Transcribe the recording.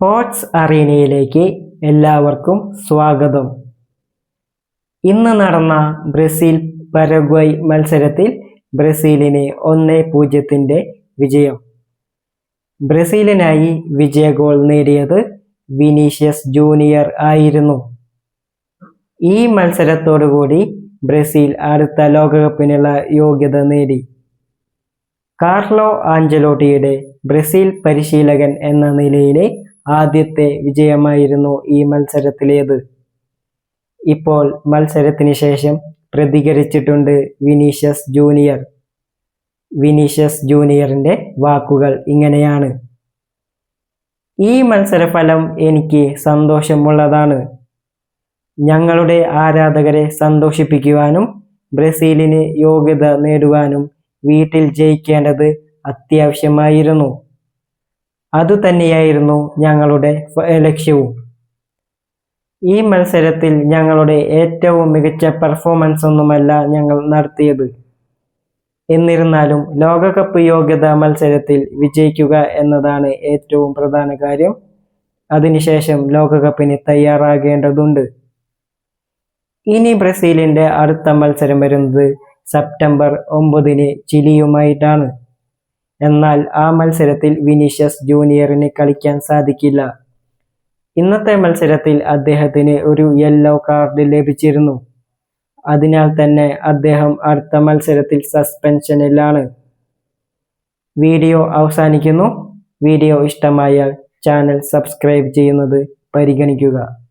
Sports അറീനയിലേക്ക് എല്ലാവർക്കും സ്വാഗതം. ഇന്ന് നടന്ന ബ്രസീൽ പരഗ്വൈ മത്സരത്തിൽ ബ്രസീലിന് ഒന്ന് പൂജ്യത്തിന്റെ വിജയം. ബ്രസീലിനായി വിജയ ഗോൾ നേടിയത് വിനീഷ്യസ് ജൂനിയർ ആയിരുന്നു. ഈ മത്സരത്തോടുകൂടി ബ്രസീൽ അടുത്ത ലോകകപ്പിനുള്ള യോഗ്യത നേടി. കാർലോ ആഞ്ചലോട്ടിയുടെ ബ്രസീൽ പരിശീലകൻ എന്ന നിലയിലെ ആദ്യത്തെ വിജയമായിരുന്നു ഈ മത്സരത്തിലേത്. ഇപ്പോൾ മത്സരത്തിന് ശേഷം പ്രതികരിച്ചിട്ടുണ്ട് വിനീഷ്യസ് ജൂനിയർ. വിനീഷ്യസ് ജൂനിയറിന്റെ വാക്കുകൾ ഇങ്ങനെയാണ്. ഈ മത്സരഫലം എനിക്ക് സന്തോഷമുള്ളതാണ്. ഞങ്ങളുടെ ആരാധകരെ സന്തോഷിപ്പിക്കുവാനും ബ്രസീലിന് യോഗ്യത നേടുവാനും വീട്ടിൽ ജയിക്കേണ്ടത് അത്യാവശ്യമായിരുന്നു. അതുതന്നെയായിരുന്നു ഞങ്ങളുടെ ലക്ഷ്യവും. ഈ മത്സരത്തിൽ ഞങ്ങളുടെ ഏറ്റവും മികച്ച പെർഫോമൻസ് ഒന്നുമല്ല ഞങ്ങൾ നടത്തിയത്. എന്നിരുന്നാലും ലോകകപ്പ് യോഗ്യതാ മത്സരത്തിൽ വിജയിക്കുക എന്നതാണ് ഏറ്റവും പ്രധാന കാര്യം. അതിനുശേഷം ലോകകപ്പിന് തയ്യാറാകേണ്ടതുണ്ട്. ഇനി ബ്രസീലിന്റെ അടുത്ത മത്സരം വരുന്നത് സെപ്റ്റംബർ ഒമ്പതിന് ചിലിയുമായിട്ടാണ്. എന്നാൽ ആ മത്സരത്തിൽ വിനീഷ്യസ് ജൂനിയറിന് കളിക്കാൻ സാധിക്കില്ല. ഇന്നത്തെ മത്സരത്തിൽ അദ്ദേഹത്തിന് ഒരു യെല്ലോ കാർഡ് ലഭിച്ചിരുന്നു. അതിനാൽ തന്നെ അദ്ദേഹം അടുത്ത മത്സരത്തിൽ സസ്പെൻഷനിലാണ് വീഡിയോ അവസാനിക്കുന്നു. വീഡിയോ ഇഷ്ടമായാൽ ചാനൽ സബ്സ്ക്രൈബ് ചെയ്യുന്നത് പരിഗണിക്കുക.